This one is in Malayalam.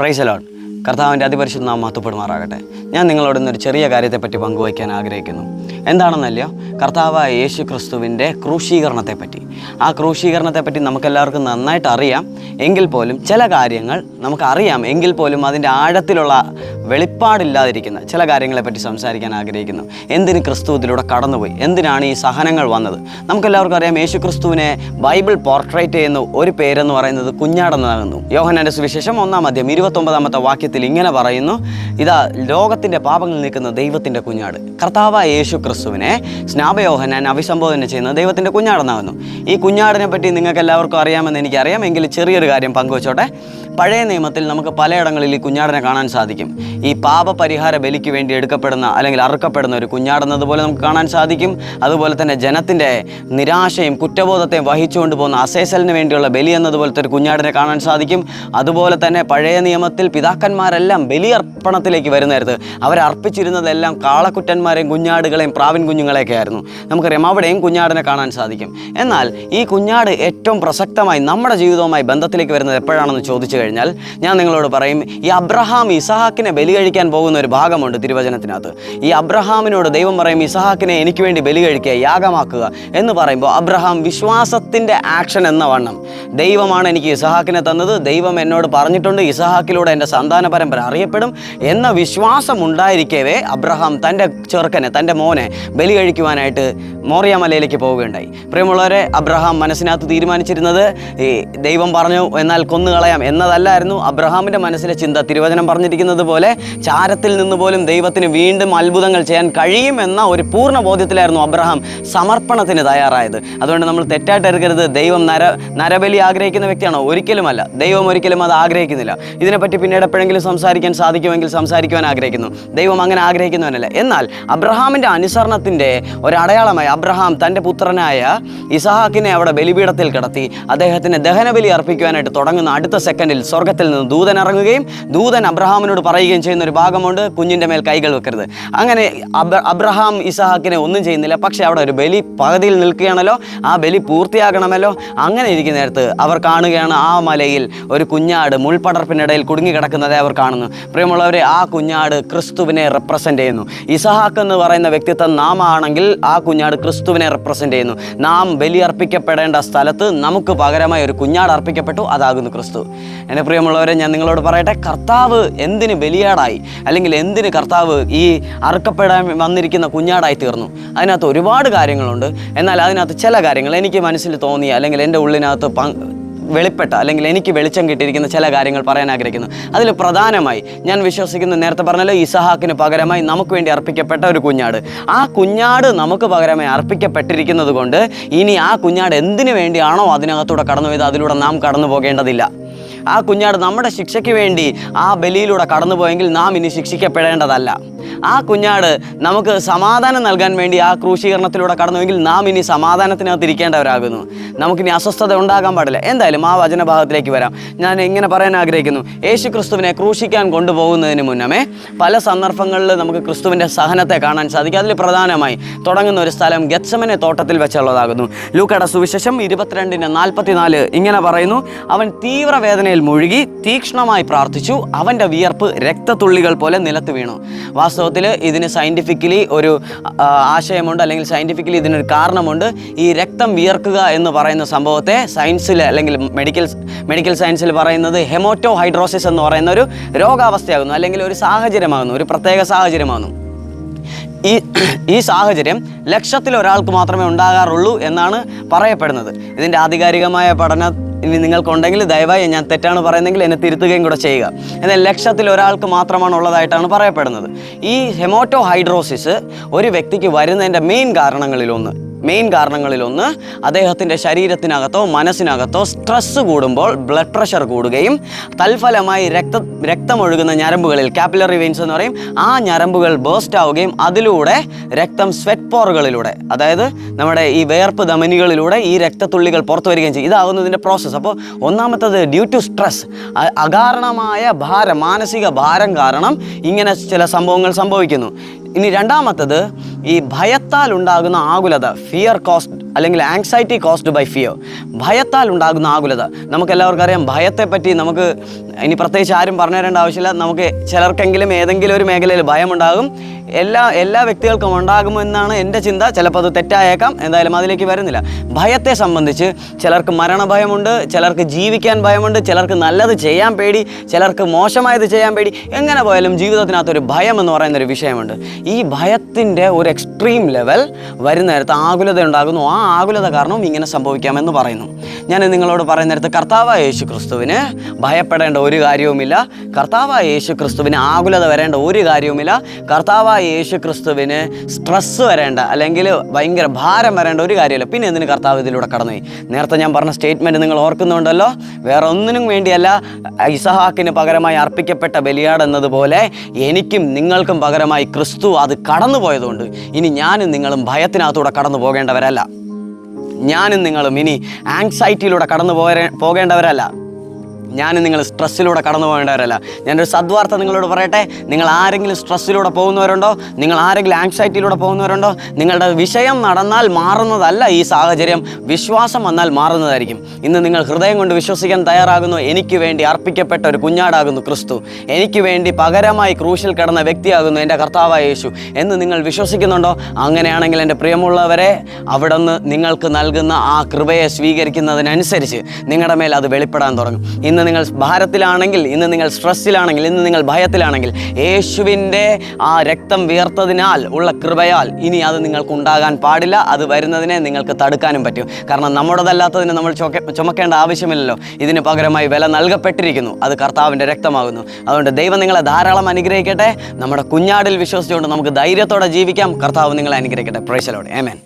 പ്രൈസലോൺ കർത്താവിന്റെ അതിപരിശുദ്ധ നാം മഹത്വപ്പെടുമാറാകട്ടെ. ഞാൻ നിങ്ങളോട് ഒരു ചെറിയ കാര്യത്തെപ്പറ്റി പങ്കുവയ്ക്കാൻ ആഗ്രഹിക്കുന്നു. എന്താണെന്നല്ലയോ? കർത്താവായ യേശു ക്രിസ്തുവിന്റെ ക്രൂശീകരണത്തെപ്പറ്റി. ആ ക്രൂശീകരണത്തെപ്പറ്റി നമുക്കെല്ലാവർക്കും നന്നായിട്ട് അറിയാം. എങ്കിൽ പോലും ചില കാര്യങ്ങൾ നമുക്കറിയാം. എങ്കിൽ പോലും അതിന്റെ ആഴത്തിലുള്ള വെളിപ്പാടില്ലാതിരിക്കുന്ന ചില കാര്യങ്ങളെപ്പറ്റി സംസാരിക്കാൻ ആഗ്രഹിക്കുന്നു. എന്തിന് ക്രിസ്തു ഇതിലൂടെ കടന്നുപോയി? എന്തിനാണ് ഈ സഹനങ്ങൾ വന്നത്? നമുക്കെല്ലാവർക്കും അറിയാം യേശു ക്രിസ്തുവിനെ ബൈബിൾ പോർട്രേറ്റ് ചെയ്യുന്ന ഒരു പേരെന്ന് പറയുന്നത് കുഞ്ഞാടെന്നാകുന്നു. യോഹനാന്റെ സുവിശേഷം ഒന്നാം മധ്യം ഇരുപത്തൊമ്പതാമത്തെ വാക്യത്തിൽ ഇങ്ങനെ പറയുന്നു ഇതാ ലോകത്തിന്റെ പാപങ്ങൾ നിൽക്കുന്ന ദൈവത്തിന്റെ കുഞ്ഞാട്. കർത്താവായ യേശു ക്രിസ്തുവിനെ സ്നാപയോഹനാൻ അഭിസംബോധന ചെയ്യുന്ന ദൈവത്തിന്റെ കുഞ്ഞാടെന്നാകുന്നു. ഈ കുഞ്ഞാടിനെ പറ്റി നിങ്ങൾക്ക് എല്ലാവർക്കും അറിയാമെന്ന് എനിക്കറിയാം. എങ്കിൽ ചെറിയൊരു കാര്യം പങ്കുവച്ചോട്ടെ. പഴയ നിയമത്തിൽ നമുക്ക് പലയിടങ്ങളിൽ ഈ കുഞ്ഞാടനെ കാണാൻ സാധിക്കും. ഈ പാപപരിഹാര ബലിക്ക് വേണ്ടി എടുക്കപ്പെടുന്ന അല്ലെങ്കിൽ അറുക്കപ്പെടുന്ന ഒരു കുഞ്ഞാടെന്നതുപോലെ നമുക്ക് കാണാൻ സാധിക്കും. അതുപോലെ തന്നെ ജനത്തിന്റെ നിരാശയും കുറ്റബോധത്തെയും വഹിച്ചുകൊണ്ട് പോകുന്ന അസേസലിന് വേണ്ടിയുള്ള ബലി എന്നതുപോലത്തെ ഒരു കുഞ്ഞാടിനെ കാണാൻ സാധിക്കും. അതുപോലെ തന്നെ പഴയ നിയമത്തിൽ പിതാക്കന്മാരെല്ലാം ബലിയർപ്പണത്തിലേക്ക് വരുന്ന നേരത്ത് അവരർപ്പിച്ചിരുന്നതെല്ലാം കാളക്കുറ്റന്മാരെയും കുഞ്ഞാടുകളെയും പ്രാവിൻ കുഞ്ഞുങ്ങളെയൊക്കെ ആയിരുന്നു. നമുക്കറിയാം അവിടെയും കുഞ്ഞാടിനെ കാണാൻ സാധിക്കും. എന്നാൽ ഈ കുഞ്ഞാട് ഏറ്റവും പ്രസക്തമായി നമ്മുടെ ജീവിതവുമായി ബന്ധത്തിലേക്ക് വരുന്നത് എപ്പോഴാണെന്ന് ചോദിച്ചു കഴിഞ്ഞാൽ ഞാൻ നിങ്ങളോട് പറയും ഈ അബ്രഹാം ഇസഹാക്കിനെ ബലി കഴിക്കാൻ പോകുന്ന ഒരു ഭാഗമുണ്ട് തിരുവചനത്തിനകത്ത്. ഈ അബ്രഹാമിനോട് ദൈവം പറയും ഇസഹാക്കിനെ എനിക്ക് വേണ്ടി ബലി കഴിക്കുക യാഗമാക്കുക എന്ന് പറയുമ്പോൾ അബ്രഹാം വിശ്വാസത്തിന്റെ ആക്ഷൻ എന്ന വണ്ണം. ദൈവമാണ് എനിക്ക് ഇസഹാക്കിനെ തന്നത് ദൈവം എന്നോട് പറഞ്ഞിട്ടുണ്ട് ഇസഹാക്കിലൂടെ എന്റെ സന്താന പരമ്പര അറിയപ്പെടും എന്ന വിശ്വാസം ഉണ്ടായിരിക്കവേ അബ്രഹാം തന്റെ ചെറുക്കനെ തന്റെ മോനെ ബലി കഴിക്കുവാനായിട്ട് മോറിയ മലയിലേക്ക് പോവുകയുണ്ടായി. പ്രിയമുള്ളവരെ അബ്രഹാം മനസ്സിനകത്ത് തീരുമാനിച്ചിരുന്നത് ഈ ദൈവം പറഞ്ഞു എന്നാൽ കൊന്നുകളയാം എന്നതല്ലായിരുന്നു. അബ്രഹാമിന്റെ മനസ്സിലെ ചിന്ത തിരുവചനം പറഞ്ഞിരിക്കുന്നത് പോലെ ചാരത്തിൽ നിന്ന് പോലും ദൈവത്തിന് വീണ്ടും അത്ഭുതങ്ങൾ ചെയ്യാൻ കഴിയുമെന്ന ഒരു പൂർണ ബോധ്യത്തിലായിരുന്നു അബ്രഹാം സമർപ്പണത്തിന് തയ്യാറായത്. അതുകൊണ്ട് നമ്മൾ തെറ്റായിട്ട് എടുക്കരുത്. ദൈവം നര നരബലി ആഗ്രഹിക്കുന്ന വ്യക്തിയാണോ? ഒരിക്കലുമല്ല. ദൈവം ഒരിക്കലും അത് ആഗ്രഹിക്കുന്നില്ല. ഇതിനെപ്പറ്റി പിന്നീട് എപ്പോഴെങ്കിലും സംസാരിക്കാൻ സാധിക്കുമെങ്കിൽ സംസാരിക്കുവാൻ ആഗ്രഹിക്കുന്നു. ദൈവം അങ്ങനെ ആഗ്രഹിക്കുന്നവനല്ല. എന്നാൽ അബ്രഹാമിന്റെ അനുസരണത്തിന്റെ ഒരടയാളമായി അബ്രഹാം തന്റെ പുത്രനായ ഇസഹാക്കിനെ അവിടെ ബലിപീഠത്തിൽ കിടത്തി. അദ്ദേഹത്തിന് ദഹനബലി അർപ്പിക്കുവാനായിട്ട് തുടങ്ങുന്ന അടുത്ത സെക്കൻഡിൽ സ്വർഗത്തിൽ നിന്ന് ദൂതൻ ഇറങ്ങുകയും ദൂതൻ അബ്രഹാമിനോട് പറയുകയും ചെയ്യുന്ന ഒരു ഭാഗമുണ്ട് കുഞ്ഞിന്റെ മേൽ കൈകൾ വെക്കരുത്. അങ്ങനെ അബ്രഹാം ഇസഹാക്കിനെ ഒന്നും ചെയ്യുന്നില്ല. പക്ഷേ അവിടെ ഒരു ബലി പകുതിയിൽ നിൽക്കുകയാണല്ലോ. ആ ബലി പൂർത്തിയാകണമല്ലോ. അങ്ങനെ ഇരിക്കുന്ന നേരത്ത് അവർ കാണുകയാണ് ആ മലയിൽ ഒരു കുഞ്ഞാട് മുൾപടർപ്പിനിടയിൽ കുടുങ്ങിക്കിടക്കുന്നതെ അവർ കാണുന്നു. പ്രിയമുള്ളവരെ ആ കുഞ്ഞാട് ക്രിസ്തുവിനെ റെപ്രസെന്റ് ചെയ്യുന്നു. ഇസഹാക്ക് എന്ന് പറയുന്ന വ്യക്തിത്വം നാമാണെങ്കിൽ ആ കുഞ്ഞാട് ക്രിസ്തുവിനെ റെപ്രസെന്റ് ചെയ്യുന്നു. നാം ബലി അർപ്പിക്കപ്പെടേണ്ട സ്ഥലത്ത് നമുക്ക് പകരമായി ഒരു കുഞ്ഞാട് അർപ്പിക്കപ്പെട്ടു. അതാകുന്നു ക്രിസ്തു. എന്റെ പ്രിയമുള്ളവരെ ഞാൻ നിങ്ങളോട് പറയട്ടെ കർത്താവ് എന്തിന് ബലിയാടായി അല്ലെങ്കിൽ എന്തിന് കർത്താവ് ഈ അറുക്കപ്പെടാൻ വന്നിരിക്കുന്ന കുഞ്ഞാടായി തീർന്നു? അതിനകത്ത് ഒരുപാട് കാര്യങ്ങളുണ്ട്. എന്നാൽ അതിനകത്ത് ചില കാര്യങ്ങൾ എനിക്ക് മനസ്സിൽ തോന്നിയ അല്ലെങ്കിൽ എന്റെ ഉള്ളിനകത്ത് വെളിപ്പെട്ട അല്ലെങ്കിൽ എനിക്ക് വെളിച്ചം കിട്ടിയിരിക്കുന്ന ചില കാര്യങ്ങൾ പറയാൻ ആഗ്രഹിക്കുന്നു. അതിൽ പ്രധാനമായി ഞാൻ വിശ്വസിക്കുന്ന നേരത്തെ പറഞ്ഞല്ലോ ഇസഹാക്കിന് പകരമായി നമുക്ക് വേണ്ടി അർപ്പിക്കപ്പെട്ട ഒരു കുഞ്ഞാട്. ആ കുഞ്ഞാട് നമുക്ക് പകരമായി അർപ്പിക്കപ്പെട്ടിരിക്കുന്നത് കൊണ്ട് ഇനി ആ കുഞ്ഞാട് എന്തിനു വേണ്ടിയാണോ അതിനകത്തൂടെ കടന്നു പോയത്? അതിലൂടെ നാം കടന്നു പോകേണ്ടതില്ല. ആ കുഞ്ഞാട് നമ്മുടെ ശിക്ഷയ്ക്ക് വേണ്ടി ആ ബലിയിലൂടെ കടന്നുപോയെങ്കിൽ നാം ഇനി ശിക്ഷിക്കപ്പെടേണ്ടതല്ല. ആ കുഞ്ഞാട് നമുക്ക് സമാധാനം നൽകാൻ വേണ്ടി ആ ക്രൂശീകരണത്തിലൂടെ കടന്നുവെങ്കിൽ നാം ഇനി സമാധാനത്തിനകത്ത് ഇരിക്കേണ്ടവരാകുന്നു. നമുക്കിനി അസ്വസ്ഥത ഉണ്ടാകാൻ പാടില്ല. എന്തായാലും ആ വചനഭാഗത്തിലേക്ക് വരാം. ഞാൻ ഇങ്ങനെ പറയാൻ ആഗ്രഹിക്കുന്നു? യേശു ക്രിസ്തുവിനെ ക്രൂശിക്കാൻ കൊണ്ടുപോകുന്നതിന് മുന്നമേ പല സന്ദർഭങ്ങളിൽ നമുക്ക് ക്രിസ്തുവിന്റെ സഹനത്തെ കാണാൻ സാധിക്കും. അതിൽ പ്രധാനമായി തുടങ്ങുന്ന ഒരു സ്ഥലം ഗച്ചമനെ തോട്ടത്തിൽ വെച്ചുള്ളതാകുന്നു. ലൂക്കട സുവിശേഷം ഇരുപത്തിരണ്ടിന് നാൽപ്പത്തിനാല് ഇങ്ങനെ പറയുന്നു. അവൻ തീവ്ര വേദനയിൽ മുഴുകി തീക്ഷ്ണമായി പ്രാർത്ഥിച്ചു. അവന്റെ വിയർപ്പ് രക്തത്തുള്ളികൾ പോലെ നിലത്ത് വീണു. വാസ്തവത്തിൽ ഇതിന് സയന്റിഫിക്കലി ഒരു ആശയമുണ്ട് അല്ലെങ്കിൽ സയന്റിഫിക്കലി ഇതിനൊരു കാരണമുണ്ട്. ഈ രക്തം വിയർക്കുക എന്ന് പറയുന്ന സംഭവത്തെ സയൻസിൽ അല്ലെങ്കിൽ മെഡിക്കൽ മെഡിക്കൽ സയൻസിൽ പറയുന്നത് ഹെമോറ്റോ ഹൈഡ്രോസിസ് എന്ന് പറയുന്ന ഒരു രോഗാവസ്ഥയാകുന്നു അല്ലെങ്കിൽ ഒരു സാഹചര്യമാകുന്നു ഒരു പ്രത്യേക സാഹചര്യമാകുന്നു. ഈ ഈ സാഹചര്യം ലക്ഷത്തിൽ ഒരാൾക്ക് മാത്രമേ ഉണ്ടാകാറുള്ളൂ എന്നാണ് പറയപ്പെടുന്നത്. ഇതിന്റെ ആധികാരികമായ പഠനം ഇനി നിങ്ങൾക്കുണ്ടെങ്കിൽ ദയവായി ഞാൻ തെറ്റാണ് പറയുന്നതെങ്കിൽ എന്നെ തിരുത്തുകയും കൂടെ ചെയ്യുക. എന്നാൽ ലക്ഷത്തിൽ ഒരാൾക്ക് മാത്രമാണ് ഉള്ളതായിട്ടാണ് പറയപ്പെടുന്നത്. ഈ ഹെമോറ്റോ ഹൈഡ്രോസിസ് ഒരു വ്യക്തിക്ക് വരുന്നതിന്റെ മെയിൻ കാരണങ്ങളിലൊന്ന് മെയിൻ കാരണങ്ങളിലൊന്ന് അദ്ദേഹത്തിന്റെ ശരീരത്തിനകത്തോ മനസ്സിനകത്തോ സ്ട്രെസ്സ് കൂടുമ്പോൾ ബ്ലഡ് പ്രഷർ കൂടുകയും തൽഫലമായി രക്ത രക്തമൊഴുകുന്ന ഞരമ്പുകളിൽ കാപ്പിലറി വെയിൻസ് എന്ന് പറയും. ആ ഞരമ്പുകൾ ബേസ്റ്റ് ആവുകയും അതിലൂടെ രക്തം സ്വെറ്റ് പോറുകളിലൂടെ അതായത് നമ്മുടെ ഈ വേർപ്പ് ധമനികളിലൂടെ ഈ രക്തത്തുള്ളികൾ പുറത്തു വരികയും ചെയ്യും. ഇതാകുന്നതിന്റെ പ്രോസസ്സ് അപ്പോൾ ഒന്നാമത്തത് ഡ്യൂ ടു സ്ട്രെസ് അകാരണമായ ഭാരം മാനസിക ഭാരം കാരണം ഇങ്ങനെ ചില സംഭവങ്ങൾ സംഭവിക്കുന്നു. ഇനി രണ്ടാമത്തത് ഈ ഭയത്താൽ ഉണ്ടാകുന്ന ആകുലത ഫിയർ കോസ്റ്റ് അല്ലെങ്കിൽ ആങ്സൈറ്റി കോസ്ഡ് ബൈ ഫിയർ ഭയത്താൽ ഉണ്ടാകുന്ന ആകുലത. നമുക്ക് എല്ലാവർക്കും അറിയാം ഭയത്തെപ്പറ്റി നമുക്ക് ഇനി പ്രത്യേകിച്ച് ആരും പറഞ്ഞു തരേണ്ട ആവശ്യമില്ല. നമുക്ക് ചിലർക്കെങ്കിലും ഏതെങ്കിലും ഒരു മേഖലയിൽ ഭയമുണ്ടാകും. എല്ലാ എല്ലാ വ്യക്തികൾക്കും ഉണ്ടാകുമെന്നാണ് എന്റെ ചിന്ത. ചിലപ്പോൾ അത് തെറ്റായേക്കാം. എന്തായാലും അതിലേക്ക് വരുന്നില്ല. ഭയത്തെ സംബന്ധിച്ച് ചിലർക്ക് മരണഭയമുണ്ട് ചിലർക്ക് ജീവിക്കാൻ ഭയമുണ്ട് ചിലർക്ക് നല്ലത് ചെയ്യാൻ പേടി ചിലർക്ക് മോശമായത് ചെയ്യാൻ പേടി. എങ്ങനെ പോയാലും ജീവിതത്തിനകത്തൊരു ഭയം എന്ന് പറയുന്നൊരു വിഷയമുണ്ട്. ഈ ഭയത്തിന്റെ ഒരു എക്സ്ട്രീം ലെവൽ വരുന്ന നേരത്ത് ആകുലത ഉണ്ടാകുന്നു. ആ ആകുലത കാരണം ഇങ്ങനെ സംഭവിക്കാമെന്ന് പറയുന്നു. ഞാൻ നിങ്ങളോട് പറയുന്ന നേരത്ത് കർത്താവായ യേശു ക്രിസ്തുവിന് ഭയപ്പെടേണ്ട ഒരു കാര്യവുമില്ല. കർത്താവായ യേശു ക്രിസ്തുവിന് ആകുലത വരേണ്ട ഒരു കാര്യവുമില്ല. കർത്താവായ യേശു ക്രിസ്തുവിന് സ്ട്രെസ് വരേണ്ട അല്ലെങ്കിൽ ഭയങ്കര ഭാരം വരേണ്ട ഒരു കാര്യമില്ല. പിന്നെ എന്തിന് കർത്താവ് ഇതിലൂടെ കടന്നുപോയി നേരത്തെ ഞാൻ പറഞ്ഞ സ്റ്റേറ്റ്മെന്റ് നിങ്ങൾ ഓർക്കുന്നുണ്ടല്ലോ. വേറെ ഒന്നിനും വേണ്ടിയല്ല ഇസഹാക്കിന് പകരമായി അർപ്പിക്കപ്പെട്ട ബലിയാട് എന്നതുപോലെ എനിക്കും നിങ്ങൾക്കും പകരമായി ക്രിസ്തു അത് കടന്നുപോയതുകൊണ്ട് ഇനി ഞാനും നിങ്ങളും ഭയത്തിനകത്തൂടെ കടന്നു പോകേണ്ടവരല്ല. ഞാനും നിങ്ങളും ഇനി ആങ്സൈറ്റിയിലൂടെ കടന്നു പോകേണ്ടവരല്ല. ഞാനും നിങ്ങൾ സ്ട്രെസ്സിലൂടെ കടന്നു പോകേണ്ടവരല്ല. ഞാനൊരു സദ്വാർത്ത നിങ്ങളോട് പറയട്ടെ. നിങ്ങൾ ആരെങ്കിലും സ്ട്രെസ്സിലൂടെ പോകുന്നവരുണ്ടോ? നിങ്ങൾ ആരെങ്കിലും ആങ്സൈറ്റിയിലൂടെ പോകുന്നവരുണ്ടോ? നിങ്ങളുടെ വിഷയം നടന്നാൽ മാറുന്നതല്ല ഈ സാഹചര്യം. വിശ്വാസം വന്നാൽ മാറുന്നതായിരിക്കും. ഇന്ന് നിങ്ങൾ ഹൃദയം കൊണ്ട് വിശ്വസിക്കാൻ തയ്യാറാകുന്നു. എനിക്ക് വേണ്ടി അർപ്പിക്കപ്പെട്ട ഒരു കുഞ്ഞാടാകുന്നു ക്രിസ്തു. എനിക്ക് വേണ്ടി പകരമായി ക്രൂശിൽ കിടന്ന വ്യക്തിയാകുന്നു എന്റെ കർത്താവായ യേശു. എന്ന് നിങ്ങൾ വിശ്വസിക്കുന്നുണ്ടോ? അങ്ങനെയാണെങ്കിൽ എന്റെ പ്രിയമുള്ളവരെ അവിടുന്ന് നിങ്ങൾക്ക് നൽകുന്ന ആ കൃപയെ സ്വീകരിക്കുന്നതിനനുസരിച്ച് നിങ്ങളുടെ മേൽ അത് വെളിപ്പെടാൻ തുടങ്ങും. ഇന്ന് നിങ്ങൾ ഭാരത്തിലാണെങ്കിൽ ഇന്ന് നിങ്ങൾ സ്ട്രെസ്സിലാണെങ്കിൽ ഇന്ന് നിങ്ങൾ ഭയത്തിലാണെങ്കിൽ യേശുവിന്റെ ആ രക്തം വിയർത്തതിനാൽ ഉള്ള കൃപയാൽ ഇനി അത് നിങ്ങൾക്ക് ഉണ്ടാകാൻ പാടില്ല. അത് വരുന്നതിനെ നിങ്ങൾക്ക് തടുക്കാനും പറ്റും. കാരണം നമ്മുടേതല്ലാത്തതിന് നമ്മൾ ചുമക്കേണ്ട ആവശ്യമില്ലല്ലോ. ഇതിന് പകരമായി വില നൽകപ്പെട്ടിരിക്കുന്നു. അത് കർത്താവിന്റെ രക്തമാകുന്നു. അതുകൊണ്ട് ദൈവം നിങ്ങളെ ധാരാളം അനുഗ്രഹിക്കട്ടെ. നമ്മുടെ കുഞ്ഞാടിൽ വിശ്വസിച്ചുകൊണ്ട് നമുക്ക് ധൈര്യത്തോടെ ജീവിക്കാം. കർത്താവ് നിങ്ങളെ അനുഗ്രഹിക്കട്ടെ. പ്രേശലോടെ ഏമേൻ